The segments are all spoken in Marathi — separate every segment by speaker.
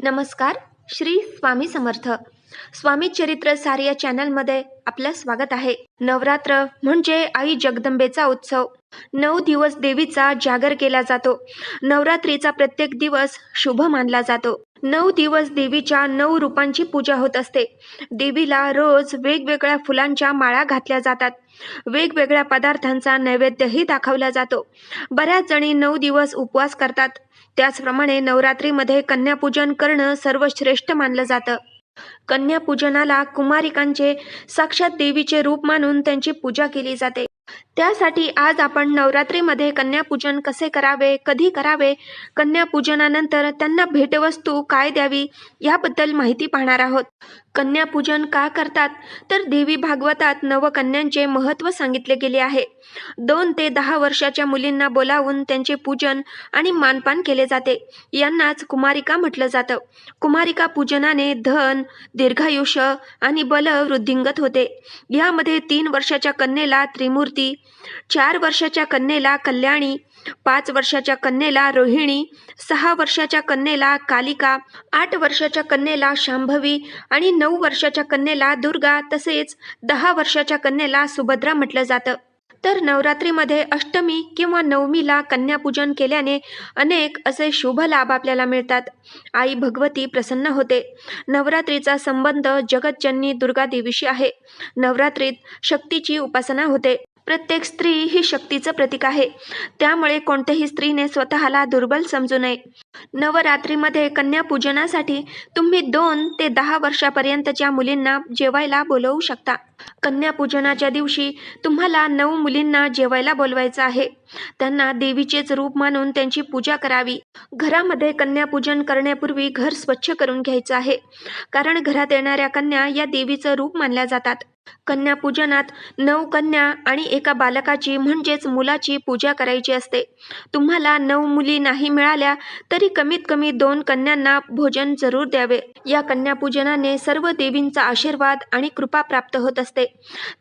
Speaker 1: नमस्कार श्री स्वामी समर्थ. स्वामी चरित्र सार या चॅनलमध्ये आपलं स्वागत आहे. नवरात्र म्हणजे आई जगदंबेचा उत्सव. नऊ दिवस देवीचा जागर केला जातो. नवरात्रीचा प्रत्येक दिवस शुभ मानला जातो. नऊ दिवस देवीच्या नऊ रूपांची पूजा होत असते. देवीला रोज वेगवेगळ्या फुलांच्या माळा घातल्या जातात. वेगवेगळ्या पदार्थांचा नैवेद्यही दाखवला जातो. बऱ्याच जणी नऊ दिवस उपवास करतात. त्याचप्रमाणे नवरात्रीमध्ये कन्यापूजन करणं सर्वश्रेष्ठ मानलं जातं. कन्यापूजनाला कुमारिकांचे साक्षात देवीचे रूप मानून त्यांची पूजा केली जाते. त्यासाठी आज आपण नवरात्रीमध्ये कन्यापूजन कसे करावे कधी करावे कन्यापूजनानंतर त्यांना भेटवस्तू काय द्यावी याबद्दल माहिती पाहणार आहोत. कन्यापूजन का करतात? तर देवी भागवतात नवकन्यांचे महत्त्व सांगितले गेले आहे. दोन ते दहा वर्षाच्या मुलींना बोलावून त्यांचे पूजन आणि मानपान केले जाते. यांनाच कुमारिका म्हटलं जातं. कुमारिका पूजनाने धन दीर्घायुष्य आणि बल वृद्धिंगत होते. यामध्ये तीन वर्षाच्या कन्येला त्रिमूर्ती चार वर्षाच्या कन्येला कल्याणी पाच वर्षाच्या कन्येला रोहिणी सहा वर्षाच्या कन्येला कालिका आठ वर्षाच्या कन्येला शांभवी आणि नऊ वर्षाच्या कन्येला दुर्गा तसेच दहा वर्षाच्या कन्येला सुभद्रा म्हटलं जातं. तर नवरात्रीमध्ये अष्टमी किंवा नवमीला कन्यापूजन केल्याने अनेक असे शुभ लाभ आपल्याला मिळतात. आई भगवती प्रसन्न होते. नवरात्रीचा संबंध जगतजननी दुर्गा देवीशी आहे. नवरात्रीत शक्तीची उपासना होते. प्रत्येक स्त्री ही शक्तीचं प्रतीक आहे. त्यामुळे कोणत्याही स्त्रीने स्वतःला दुर्बल समजू नये. नवरात्रीमध्ये कन्यापूजनासाठी तुम्ही दोन ते दहा वर्षापर्यंतच्या मुलींना जेवायला बोलवू शकता. कन्यापूजनाच्या दिवशी तुम्हाला नऊ मुलींना जेवायला बोलवायचं आहे. त्यांना देवीचेच रूप मानून त्यांची पूजा करावी. घरामध्ये कन्यापूजन करण्यापूर्वी घर स्वच्छ करून घ्यायचं आहे. कारण घरात येणाऱ्या कन्या या देवीचं रूप मानल्या जातात. कन्यापूजनात नऊ कन्या आणि एका बालकाची म्हणजेच मुलाची पूजा करायची असते. तुम्हाला नऊ मुली नाही मिळाल्या तरी कमीत कमी दोन कन्यांना भोजन जरूर द्यावे. या कन्यापूजनाने सर्व देवींचा आशीर्वाद आणि कृपा प्राप्त होत असते.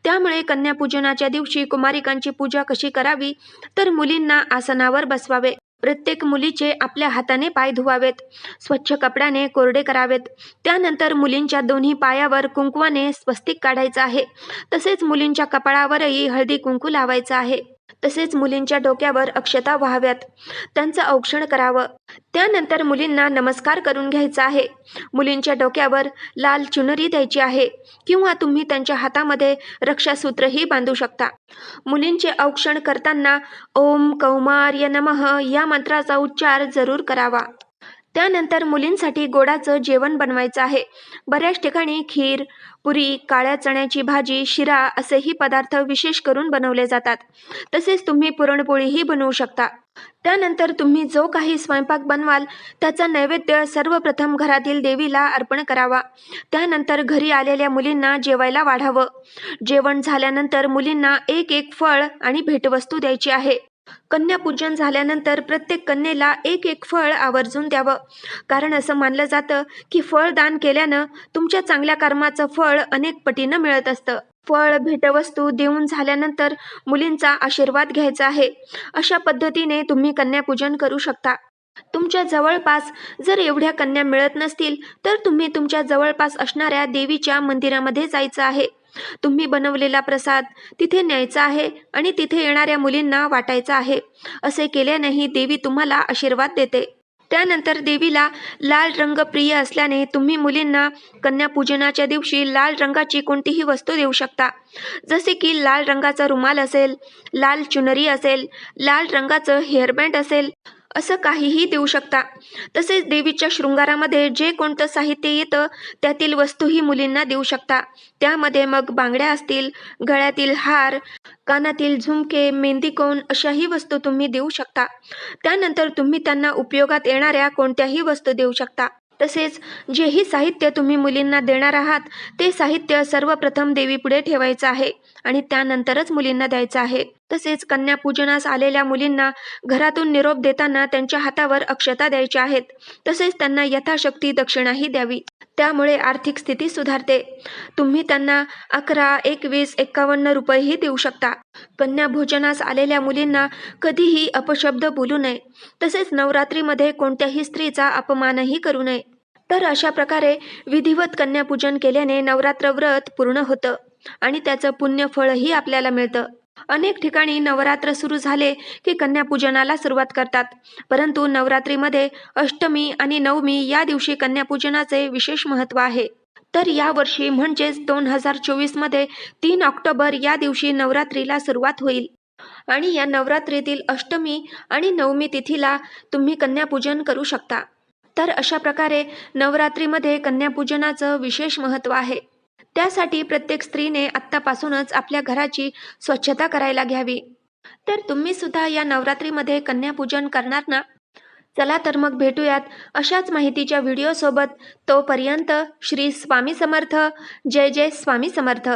Speaker 1: त्यामुळे कन्यापूजनाच्या दिवशी कुमारिकांची पूजा कशी करावी तर मुलींना आसनावर बसवावे. प्रत्येक मुलीचे आपल्या हाताने पाय धुवावेत स्वच्छ कपड्याने कोरडे करावेत. त्यानंतर मुलींच्या दोन्ही पायावर कुंकवाने स्वस्तिक काढायचं आहे. तसेच मुलींच्या कपाळावरही हळदी कुंकू लावायचं आहे. तसेच मुलींच्या डोक्यावर अक्षता व्हाव्यात. त्यांचं औक्षण करावं. त्यानंतर मुलींना नमस्कार करून घ्यायचा आहे. मुलींच्या डोक्यावर लाल चुनरी द्यायची आहे किंवा तुम्ही त्यांच्या हातामध्ये रक्षासूत्रही बांधू शकता. मुलींचे औक्षण करताना ओम कौमार्य नमः या मंत्राचा उच्चार जरूर करावा. त्यानंतर मुलींसाठी गोडाचं जेवण बनवायचं आहे. बऱ्याच ठिकाणी खीर पुरी काळ्या चण्याची भाजी शिरा असेही पदार्थ विशेष करून बनवले जातात. तसेच तुम्ही पुरणपोळीही बनवू शकता. त्यानंतर तुम्ही जो काही स्वयंपाक बनवाल त्याचा नैवेद्य सर्वप्रथम घरातील देवीला अर्पण करावा. त्यानंतर घरी आलेल्या मुलींना जेवायला वाढावं. जेवण झाल्यानंतर मुलींना एक एक फळ आणि भेटवस्तू द्यायची आहे. कन्यापूजन झाल्यानंतर प्रत्येक कन्येला एक एक फळ आवर्जून द्यावं. कारण असं मानलं जातं की फळ दान केल्यानं तुमच्या चांगल्या कर्माचं फळ अनेक पटीनं मिळत असतं. फळ भेटवस्तू देऊन झाल्यानंतर मुलींचा आशीर्वाद घ्यायचा आहे. अशा पद्धतीने तुम्ही कन्यापूजन करू शकता. तुमच्या जवळपास जर एवढ्या कन्या मिळत नसतील तर तुम्ही तुमच्या जवळपास असणाऱ्या देवीच्या मंदिरामध्ये जायचं आहे. तुम्ही बनवलेला प्रसाद तिथे न्यायचा आहे आणि तिथे येणाऱ्या मुलींना वाटायचा आहे. असे केल्यानेही देवी तुम्हाला आशीर्वाद देते. त्यानंतर देवीला लाल रंग प्रिय असल्याने तुम्ही मुलींना कन्यापूजनाच्या दिवशी लाल रंगाची कोणतीही वस्तू देऊ शकता. जसे की लाल रंगाचा रुमाल असेल लाल चुनरी असेल लाल रंगाचं हेअरबँड असेल असं काहीही देऊ शकता. तसेच देवीच्या शृंगारामध्ये जे कोणतं साहित्य येतं त्यातील वस्तूही मुलींना देऊ शकता. त्यामध्ये मग बांगड्या असतील गळ्यातील हार कानातील झुमके मेहंदीकोन अशाही वस्तू तुम्ही देऊ शकता. त्यानंतर तुम्ही त्यांना उपयोगात येणाऱ्या कोणत्याही वस्तू देऊ शकता. तसेच जेही साहित्य तुम्ही मुलींना देणार आहात ते साहित्य सर्वप्रथम देवीपुढे ठेवायचं आहे आणि त्यानंतरच मुलींना द्यायचं आहे. तसेच कन्यापूजनास आलेल्या मुलींना घरातून निरोप देताना त्यांच्या हातावर अक्षता द्यायच्या आहेत. तसेच त्यांना यथाशक्ती दक्षिणाही द्यावी. त्यामुळे आर्थिक स्थिती सुधारते. तुम्ही त्यांना अकरा एकवीस एक्कावन्न रुपयेही देऊ शकता. कन्या भोजनास आलेल्या मुलींना कधीही अपशब्द बोलू नये. तसेच नवरात्रीमध्ये कोणत्याही स्त्रीचा अपमानही करू नये. तर अशा प्रकारे विधिवत कन्यापूजन केल्याने नवरात्र व्रत पूर्ण होतं आणि त्याचं पुण्यफळही आपल्याला मिळतं. अनेक ठिकाणी नवरात्र सुरू झाले की कन्यापूजनाला सुरुवात करतात. परंतु नवरात्रीमध्ये अष्टमी आणि नवमी या दिवशी कन्यापूजनाचे विशेष महत्त्व आहे. तर यावर्षी म्हणजेच दोन हजार चोवीसमध्ये तीन ऑक्टोबर या दिवशी नवरात्रीला सुरुवात होईल. आणि या नवरात्रीतील अष्टमी आणि नवमी तिथीला तुम्ही कन्यापूजन करू शकता. तर अशा प्रकारे नवरात्रीमध्ये कन्यापूजनाचं विशेष महत्त्व आहे. त्यासाठी प्रत्येक स्त्रीने आत्तापासूनच आपल्या घराची स्वच्छता करायला घ्यावी. तर तुम्ही सुद्धा या नवरात्रीमध्ये कन्यापूजन करणार ना? चला तर मग भेटूयात अशाच माहितीच्या व्हिडिओसोबत. तोपर्यंत श्री स्वामी समर्थ. जय जय स्वामी समर्थ.